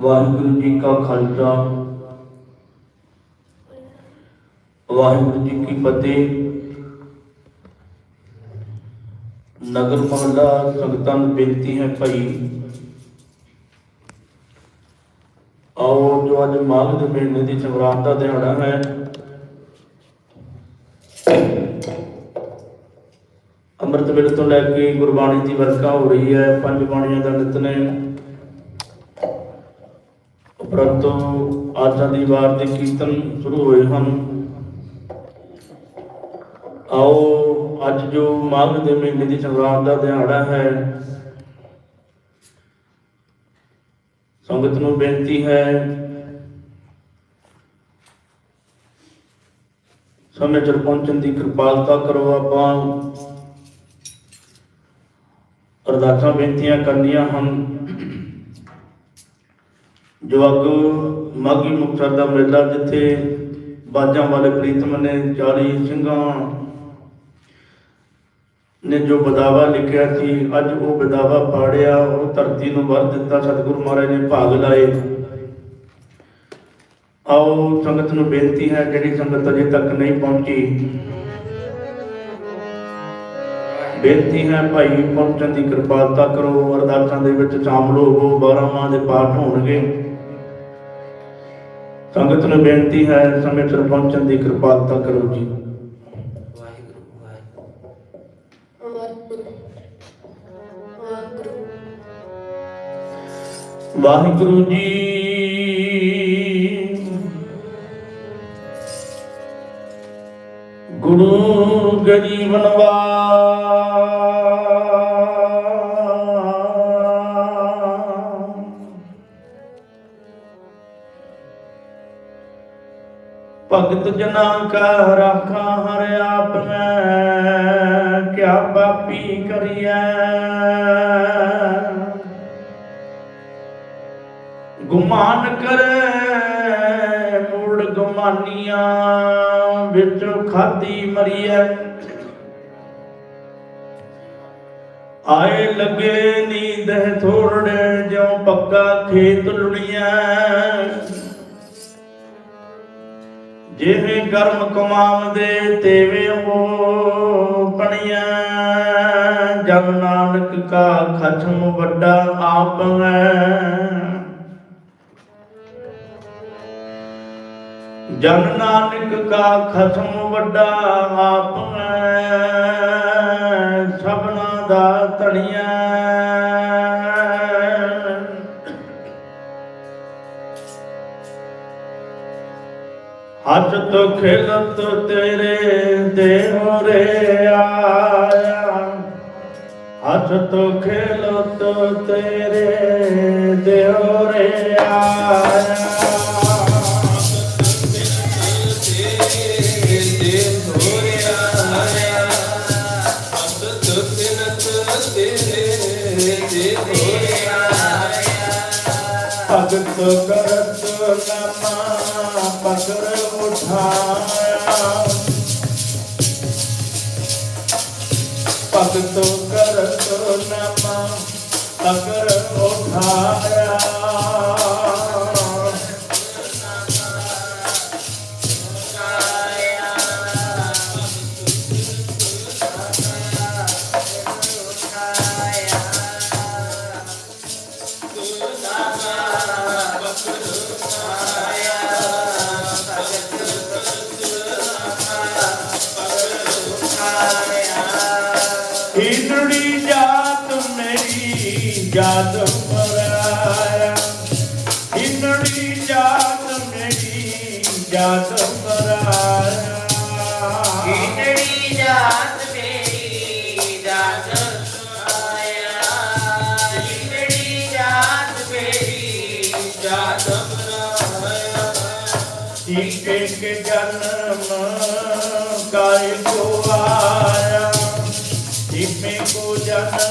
ਵਾਹਿਗੁਰੂ ਜੀ ਕਾ ਖਾਲਸਾ। ਵਾਹਿਗੁਰੂ ਜੀ ਕੀ ਫਤਿਹ। ਨਗਰ ਮਹੱਲਾ ਸੰਗਤਾਂ ਨੂੰ ਬੇਨਤੀ ਹੈ ਭਾਈ, ਆਓ ਜੋ ਅੱਜ ਮਾਘ ਦੇ ਮਹੀਨੇ ਦੀ ਸੰਗਰਾਂਦ ਦਾ ਦਿਹਾੜਾ ਹੈ, ਅੰਮ੍ਰਿਤ ਵੇਲੇ ਤੋਂ ਲੈ ਕੇ ਗੁਰਬਾਣੀ ਦੀ ਵਰਖਾ ਹੋ ਰਹੀ ਹੈ, ਪੰਜ ਬਾਣੀਆਂ ਦਾ ਨਿਤਨੇਮ ਉਪਰੰਤੂ ਆਜਾਂ ਦੀ ਵਾਰ ਦੇ ਕੀਰਤਨ ਸ਼ੁਰੂ ਹੋਏ ਹਨ। ਆਓ, ਅੱਜ ਜੋ ਮਾਘ ਦੇ ਮਹੀਨੇ ਦੀ ਸੰਗਰਾਂਦ ਦਾ ਦਿਹਾੜਾ ਹੈ, ਸੰਗਤ ਨੂੰ ਬੇਨਤੀ ਹੈ, ਸਮੇਂ ਚਿਰ ਪਹੁੰਚਣ ਦੀ ਕਿਰਪਾਲਤਾ ਕਰੋ ਆਪਾਂ। ਅਰਦਾਸਾਂ ਬੇਨਤੀਆਂ ਕਰਨੀਆਂ ਹਨ। ਜੋ ਅੱਗ ਮਾਘੀ ਮੁਕਤਸਰ ਦਾ ਮੇਲਾ ਜਿੱਥੇ ਬਾਜਾਂ ਵਾਲੇ ਪ੍ਰੀਤਮ ਨੇ 40 ਸਿੰਘਾਂ ਨੇ ਜੋ ਬਦਾਵਾ ਲਿਖਿਆ ਸੀ, ਅੱਜ ਉਹ ਬਦਾਵਾ ਪਾੜਿਆ, ਉਹ ਧਰਤੀ ਨੂੰ ਵਰ ਦਿੱਤਾ, ਸਤਿਗੁਰੂ ਮਹਾਰਾਜ ਨੇ ਭਾਗ ਲਾਏ। ਆਓ, ਸੰਗਤ ਨੂੰ ਬੇਨਤੀ ਹੈ, ਜਿਹੜੀ ਸੰਗਤ ਅਜੇ ਤੱਕ ਨਹੀਂ ਪਹੁੰਚੀ। ਬੇਨਤੀ ਹੈ, ਭਾਈ, ਪਹੁੰਚਣ ਦੀ ਕਿਰਪਾਲਤਾ ਕਰੋ, ਅਰਦਾਸਾਂ ਦੇ ਵਿੱਚ ਸ਼ਾਮਲ ਹੋਵੋ 12 ਮਾਹ ਦੇ ਪਾਠ ਹੋਣਗੇ। ਸੰਗਤ ਨੂੰ ਬੇਨਤੀ ਹੈ, ਸਮੇਂ ਸਿਰ ਪਹੁੰਚਣ ਦੀ ਕਿਰਪਾਲਤਾ ਕਰੋ ਜੀ। ਵਾਹਿਗੁਰੂ ਜੀ। ਗੁਰੂ ਗਰੀਬਨਵਾ ਭਗਤ ਜਨਾ ਕਾ ਰਾਖਾ ਹਰ ਆਪ ਮੈਂ ਕਿਆ ਪਾਪੀ ਕਰੀਐ? ਗੁਮਾਨ ਕਰੇ, ਮੂੜ ਗੁਮਾਨੀਆਂ, ਵਿੱਚ ਖਾਦੀ ਮਰੀਐ। ਆਏ ਲੱਗੇ ਨੀਂਦ ਥੋੜੜੇ ਜਿਉ ਪੱਕਾ ਖੇਤ ਲੁੜੀਐ। ਜਿਵੇਂ ਗਰਮ ਕਮਾਵਦੇ ਤੇਵੇਂ ਉਹ ਬਣੀਆਂ। ਜਨ ਨਾਨਕ ਕਾ ਖਤਮ ਵੱਡਾ ਆਪ ਹੈ। ਜਨ ਨਾਨਕ ਕਾ ਖਸਮ ਵੱਡਾ ਆਪ ਹੈ। ਸਭਨਾ ਦਾ ਧਣੀਆਂ ਹੱਥ ਤੋਂ ਖੇਲਤ ਤੇਰੇ ਦੇਹੋ ਰੇ ਆਇਆ ਹੱਥ ਤੋਂ ਖੇਲਤ ਤੇਰੇ ਦੇਹੋ ਰੇ ਆਇਆ ਭਗਤ ਕਰਤ ਨਮਾ ਪਕਰ ਉਠਾਇਆ। ਭਗਤ ਕਰਤ ਨਮਾ ਪਕਰ ਉਠਾਇਆ। ਜਾਤ ਮਰਾਇਆ ਕੀਟੜੀ ਜਾਤ ਮੇਰੀ ਜਾਤ ਆਇਆ ਕੀਟੜੀ ਜਾਤ ਮੇਰੀ ਜਾਤ ਆਇਆ ਇੱਕ ਇੱਕ ਜਨਮ ਕਾਇ ਕੋ ਆਇਆ? ਜਿਵੇਂ ਕੋ ਜਨਮ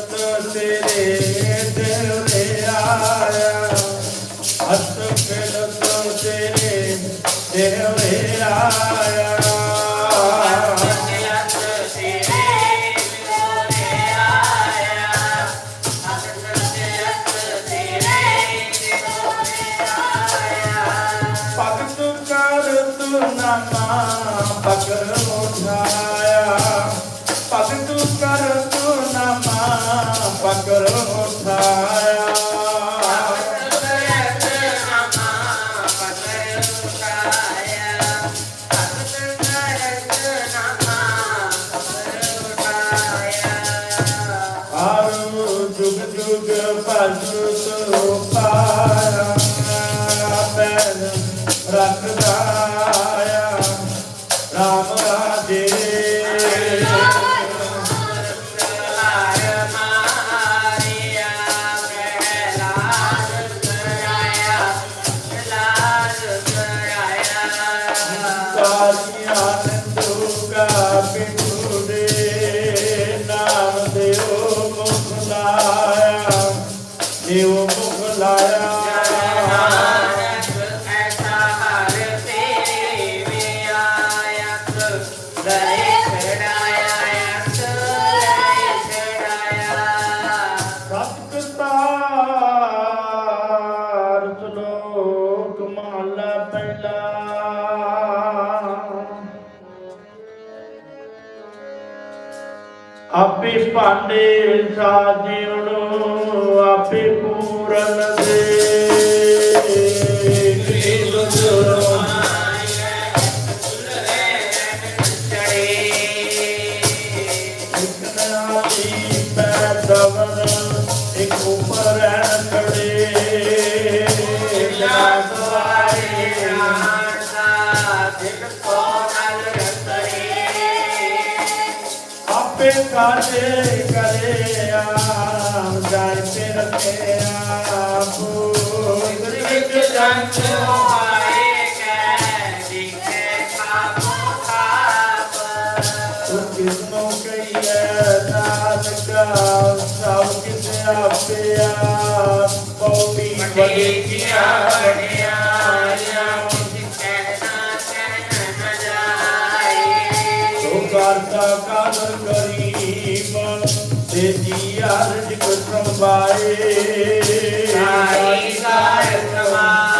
ਸਤ ਤੇਰੇ ਦਿਲ ਤੇ ਆਇਆ। Eu ਕਿਸਨੂੰ ਕਹੀਐ ਨਾਨਕਾ ਸਭ ਕਿਸ ਆਪਿਆ ਪਉੜੀ ਵਡੇ ਕੀਆ ਵਡਿਆਇਆ ਕਰਤਾ ਕਾਦਰ ਕਰੀਬ ਤੇ ਜੀ ਅਰਜ ਕਰਮ ਪਾਏ ਸਾਈ ਸਾਰ ਪ੍ਰਵਾਹ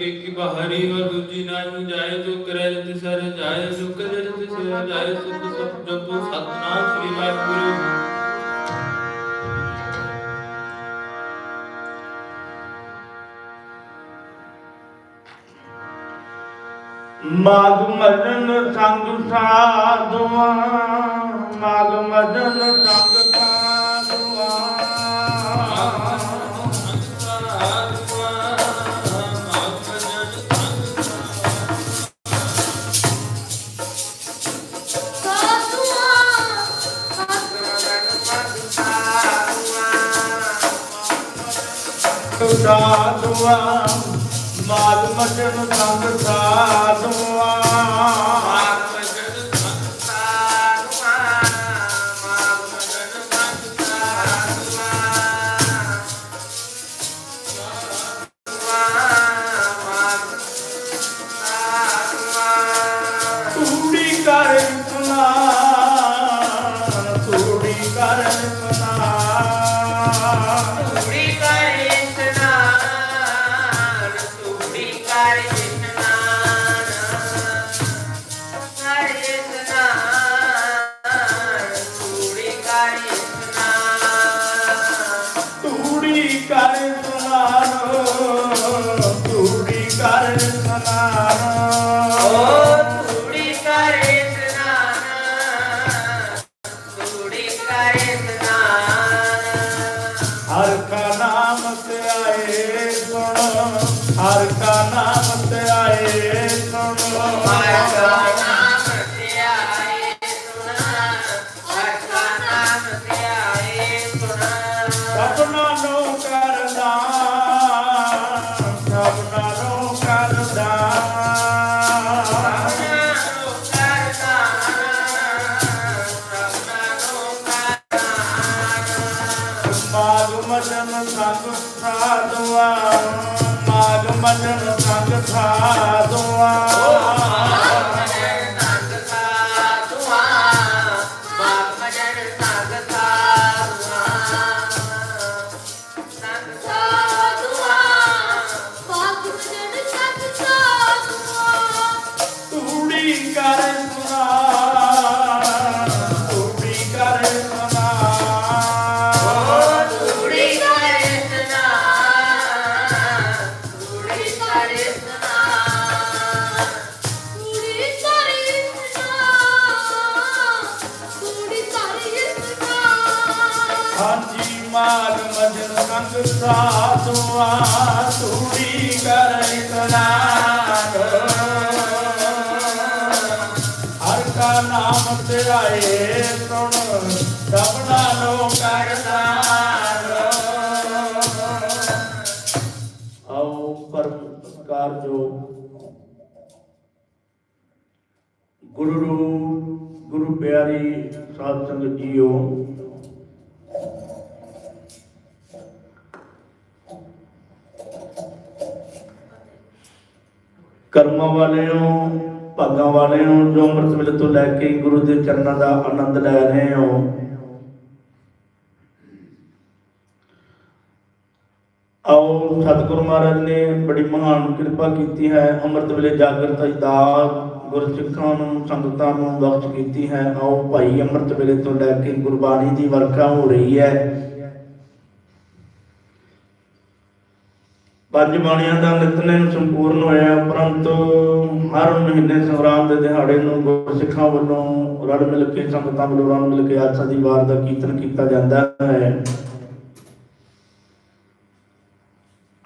ਨਾਨਕ ਕੀ ਬਹਾਰੀ ਵਰ ਦੂਜੀ ਨਾਹੀ ਜਾਏ, ਜੋ ਕਰੇ ਜਿਤ ਸਰ ਜਾਏ ਜੋ ਕਰੇ ਜਿਤ ਸਰ ਜਾਏ, ਸੁਖ ਸੁਖ ਜਪੋ ਸਤਨਾਮ ਸ੍ਰੀ ਵਾਹਿਗੁਰੂ। ਮਾਗ ਮਦਨ ਸੰਗ ਸਾਧੂਆਂ, ਮਾਗ ਮਦਨ ਸੰਗ ਸਾਧੂਆਂ ਸਾਧੂਆਂ ਮਾਗ ਮਦਨ ਸੰਗ ਸਾਧੂਆਂ। ਮਦਨ ਸੰਗ ਸਾਧੂਆ ਮਾਗ ਸੰਗ ਸਾਧੂਆ ਤੂੜੀ ਕਰ ਇਤਨਾਨ ਹਰ ਕਾ ਨਾਮ ਧਿਆਏ ਸੁਣ ਸਭਨਾ ਲੋ ਕਰਦਾ ਆਓ ਪਰਮ ਸਤਿਕਾਰ ਜੋ ਗੁਰੂ ਰੂ- ਗੁਰੂ ਪਿਆਰੀ ਕਰਮਾਂ ਵਾਲਿਓ ਭਾਗਾਂ ਵਾਲਿਓ ਜੋ ਅੰਮ੍ਰਿਤ ਵੇਲੇ ਤੋਂ ਲੈ ਕੇ ਗੁਰੂ ਦੇ ਚਰਨਾਂ ਦਾ ਆਨੰਦ ਲੈ ਰਹੇ ਹੋ। ਆਓ ਸਤਿਗੁਰੂ ਮਹਾਰਾਜ ਨੇ ਬੜੀ ਮਹਾਨ ਕਿਰਪਾ ਕੀਤੀ ਹੈ, ਅੰਮ੍ਰਿਤ ਵੇਲੇ ਜਾਗਰਤ ਅਜਦਾਦ ਗੁਰਸਿੱਖਾਂ ਨੂੰ, ਸੰਗਤਾਂ ਨੂੰ ਬਖਸ਼ ਕੀਤੀ ਹੈ। ਆਓ ਭਾਈ ਅੰਮ੍ਰਿਤ ਵੇਲੇ ਤੋਂ ਲੈ ਕੇ ਗੁਰਬਾਣੀ ਦੀ ਵਰਖਾ ਹੋ ਰਹੀ ਹੈ। ਪੰਜ ਬਾਣੀਆਂ ਦਾ ਨਿਤਨੇਮ ਸੰਪੂਰਨ ਹੋਇਆ, ਪਰੰਤੂ ਹਰ ਮਹੀਨੇ ਸੰਗਰਾਮ ਦੇ ਦਿਹਾੜੇ ਨੂੰ ਗੁਰਸਿੱਖਾਂ ਵੱਲੋਂ ਰਲ ਮਿਲ ਕੇ, ਸੰਗਤਾਂ ਵੱਲੋਂ ਰਲ ਮਿਲ ਕੇ ਆਸਾ ਦੀ ਵਾਰ ਦਾ ਕੀਰਤਨ ਕੀਤਾ ਜਾਂਦਾ ਹੈ।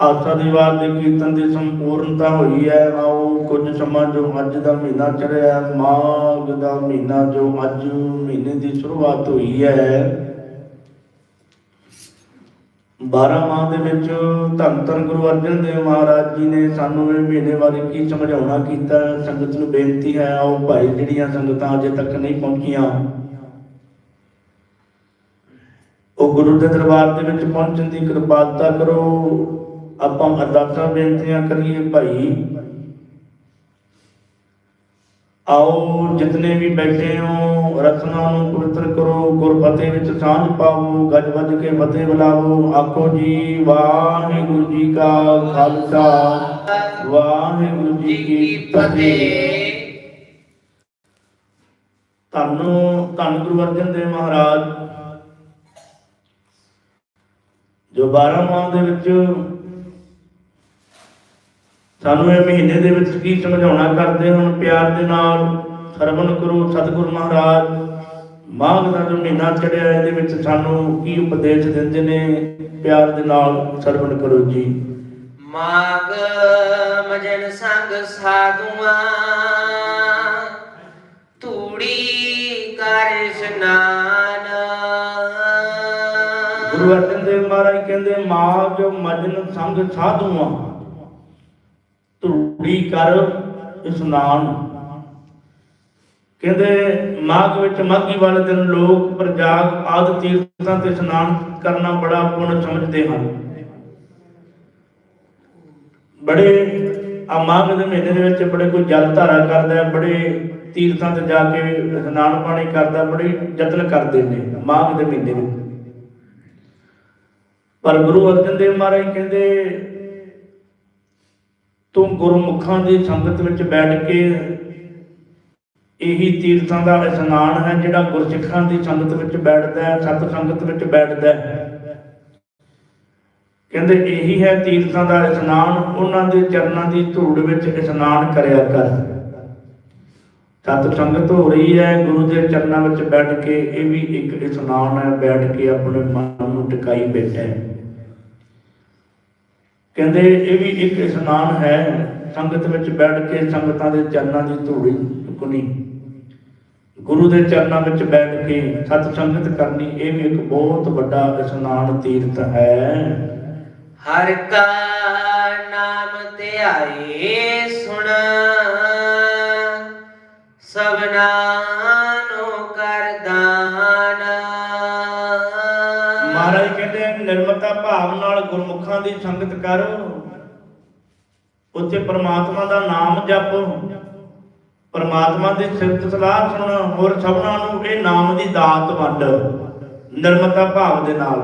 ਆਸਾ ਦੀ ਵਾਰ ਦੇ ਕੀਰਤਨ ਦੀ ਸੰਪੂਰਨਤਾ ਹੋਈ ਹੈ। ਆਓ ਕੁਝ ਸਮਾਂ ਜੋ ਅੱਜ ਦਾ ਮਹੀਨਾ ਚੜਿਆ ਮਾਘ ਦਾ ਮਹੀਨਾ ਜੋ ਅੱਜ ਮਹੀਨੇ ਦੀ ਸ਼ੁਰੂਆਤ ਹੋਈ ਹੈ। 12 ਮਾਹ ਦੇ ਵਿੱਚ ਧੰਨ ਧੰਨ ਗੁਰੂ ਅਰਜਨ ਦੇਵ ਮਹਾਰਾਜ ਜੀ ਨੇ ਸਾਨੂੰ ਇਹ ਮਹੀਨੇ ਬਾਰੇ ਕੀ ਸਮਝਾਉਣਾ ਕੀਤਾ, ਸੰਗਤ ਨੂੰ ਬੇਨਤੀ ਹੈ, ਆਓ ਭਾਈ ਜਿਹੜੀਆਂ ਸੰਗਤਾਂ ਅਜੇ ਤੱਕ ਨਹੀਂ ਪਹੁੰਚੀਆਂ, ਉਹ ਗੁਰੂ ਦੇ ਦਰਬਾਰ ਦੇ ਵਿੱਚ ਪਹੁੰਚਣ ਦੀ ਕਿਰਪਾਲਤਾ ਕਰੋ। ਆਪਾਂ ਅਰਦਾਸਾਂ ਬੇਨਤੀਆਂ ਕਰੀਏ ਭਾਈ। ਆਓ ਜਿਤਨੇ ਵੀ ਬੈਠੇ ਹੋ, ਰਤਨਾਂ ਨੂੰ ਪਵਿੱਤਰ ਕਰੋ, ਗੁਰਫਤਿਹ ਵਿੱਚ ਸਾਂਝ ਪਾਵੋ ਗੱਜ ਵੱਜ ਕੇ ਫਤਿਹ ਬੁਲਾਵੋ ਆਖੋ ਜੀ, ਵਾਹਿਗੁਰੂ ਜੀ ਕਾ ਖਾਲਸਾ, ਵਾਹਿਗੁਰੂ ਜੀ ਕੀ ਫਤਿਹ। ਤੁਹਾਨੂੰ ਧੰਨ ਗੁਰੂ ਅਰਜਨ ਦੇਵ ਮਹਾਰਾਜ, ਜੋ 12 ਮਾਹ ਦੇ ਵਿੱਚ ਸਾਨੂੰ ਇਹ ਮਹੀਨੇ ਦੇ ਵਿੱਚ ਕੀ ਸਮਝਾਉਣਾ ਕਰਦੇ ਹਨ ਪਿਆਰ ਦੇ ਨਾਲ ਸਰਵਣ ਕਰੋ ਸਤਿਗੁਰ ਮਹਾਰਾਜ। ਮਾਘ ਦਾ ਜੋ ਮਹੀਨਾ ਚੜਿਆ ਇਹਦੇ ਵਿੱਚ ਸਾਨੂੰ ਕੀ ਉਪਦੇਸ਼ ਦਿੰਦੇ ਨੇ? ਪਿਆਰ ਦੇ ਨਾਲ ਸਰਵਣ ਕਰੋ ਜੀ। ਮਾਗ ਮਜਨ ਸੰਗ ਸਾਧੂਆਂ ਤੂੜੀ ਕਰ ਇਸ਼ਨਾਨ। ਗੁਰੂ ਅਰਜਨ ਦੇਵ ਮਹਾਰਾਜ ਕਹਿੰਦੇ ਮਾਘ ਮਜਨ ਸੰਗ ਸਾਧੂਆਂ ਧੂੜੀ ਕਰ ਇਸ਼ਨਾਨ ਕਹਿੰਦੇ, ਮਾਘ ਵਿੱਚ ਮਾਘੀ ਵਾਲੇ ਦਿਨ ਲੋਕ ਪ੍ਰਜਾਗ ਆਦਿ ਤੀਰਥਾਂ ਤੇ ਇਸ਼ਨਾਨ ਕਰਨਾ ਬੜਾ ਪੁੰਨ ਸਮਝਦੇ ਹਨ। ਬੜੇ ਆ ਮਾਘ ਦੇ ਮਹੀਨੇ ਦੇ ਵਿੱਚ ਬੜੇ ਕੋਈ ਜਲ ਧਾਰਾ ਕਰਦਾ ਹੈ ਬੜੇ ਤੀਰਥਾਂ ਤੇ ਜਾ ਕੇ ਇਸ਼ਨਾਨ ਪਾਣੀ ਕਰਦਾ, ਬੜੇ ਯਤਨ ਕਰਦੇ ਨੇ ਮਾਘ ਦੇ ਮਹੀਨੇ ਵਿੱਚ। ਪਰ ਗੁਰੂ ਅਰਜਨ ਦੇਵ ਮਹਾਰਾਜ ਕਹਿੰਦੇ ਤੂੰ ਗੁਰਮੁਖਾਂ ਦੀ ਸੰਗਤ ਵਿੱਚ ਬੈਠ ਕੇ ਇਹੀ ਤੀਰਥਾਂ ਦਾ ਇਸ਼ਨਾਨ ਹੈ, ਜਿਹੜਾ ਗੁਰਸਿੱਖਾਂ ਦੀ ਸੰਗਤ ਵਿੱਚ ਬੈਠਦਾ ਹੈ, ਸਤ ਸੰਗਤ ਵਿੱਚ ਬੈਠਦਾ ਹੈ। ਕਹਿੰਦੇ ਇਹੀ ਹੈ ਤੀਰਥਾਂ ਦਾ ਇਸ਼ਨਾਨ, ਉਹਨਾਂ ਦੇ ਚਰਨਾਂ ਦੀ ਧੂੜ ਵਿੱਚ ਇਸ਼ਨਾਨ ਕਰਿਆ ਕਰ। ਸਤ ਸੰਗਤ ਹੋ ਰਹੀ ਹੈ, ਗੁਰੂ ਦੇ ਚਰਨਾਂ ਵਿੱਚ ਬੈਠ ਕੇ ਇਹ ਵੀ ਇੱਕ ਇਸ਼ਨਾਨ ਹੈ, ਬੈਠ ਕੇ ਆਪਣੇ ਮਨ ਨੂੰ ਟਿਕਾਈ ਬੈਠਾ ਹੈ। ਕਹਿੰਦੇ ਇਹ ਵੀ ਇੱਕ ਇਸ਼ਨਾਨ ਹੈ ਸੰਗਤ ਵਿੱਚ ਬੈਠ ਕੇ ਸੰਗਤਾਂ ਦੇ ਚਰਨਾਂ ਦੀ ਧੂੜੀ ਚੁੱਕਣੀ। ਗੁਰੂ ਦੇ ਚਰਨਾਂ ਵਿੱਚ ਬੈਠ ਕੇ ਸਤ ਸੰਗਤ ਕਰਨੀ, ਇਹ ਵੀ ਇੱਕ ਬਹੁਤ ਵੱਡਾ ਇਸ਼ਨਾਨ ਤੀਰਥ ਹੈ। ਹਰ ਕਾ ਨਾਮ ਧਿਆਏ ਸੁਣ ਸਭਨਾ ਗੁਰਮੁਖਾਂ ਦੀ ਸੰਗਤ ਕਰ। ਉੱਥੇ ਪ੍ਰਮਾਤਮਾ ਦਾ ਨਾਮ ਜਪ। ਪ੍ਰਮਾਤਮਾ ਦੀ ਸਿਫਤ ਸਲਾਹ ਸੁਣ। ਹੋਰ ਸਭਨਾਂ ਨੂੰ ਇਹ ਨਾਮ ਦੀ ਦਾਤ ਵੰਡ। ਨਿਰਮਤਾ ਭਾਵ ਦੇ ਨਾਲ।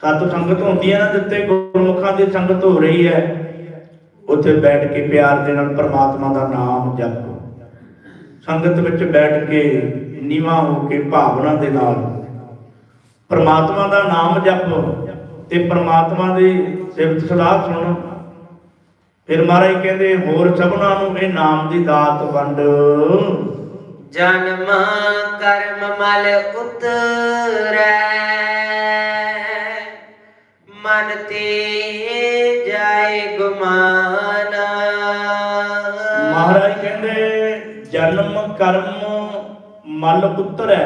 ਸਤ ਸੰਗਤ ਹੁੰਦੀ ਹੈ ਨਾ ਜਿੱਤੇ ਗੁਰਮੁਖਾਂ ਦੀ ਸੰਗਤ ਹੋ ਰਹੀ ਹੈ। ਉੱਥੇ ਬੈਠ ਕੇ ਪਿਆਰ ਦੇ ਨਾਲ ਪ੍ਰਮਾਤਮਾ ਦਾ ਨਾਮ ਜਪ। ਸੰਗਤ ਵਿੱਚ ਬੈਠ ਕੇ ਨੀਵਾ ਹੋ ਕੇ ਭਾਵਨਾ ਦੇ ਨਾਲ। ਪ੍ਰਮਾਤਮਾ ਦਾ ਨਾਮ ਜਪ। ਤੇ ਪ੍ਰਮਾਤਮਾ ਦੀ ਸਿਫਤ ਸਲਾਹ ਸੁਣ। ਫਿਰ ਮਹਾਰਾਜ ਕਹਿੰਦੇ ਹੋਰ ਸਭਨਾਂ ਨੂੰ ਇਹ ਨਾਮ ਦੀ ਦਾਤ ਵੰਡ। ਜਨਮ ਕਰਮ ਮਲ ਉਤਰੈ ਮਨ ਤੇ ਜਾਏ ਗੁਮਾਨ। ਮਹਾਰਾਜ ਕਹਿੰਦੇ ਜਨਮ ਕਰਮ ਮਲ ਉਤਰੈ।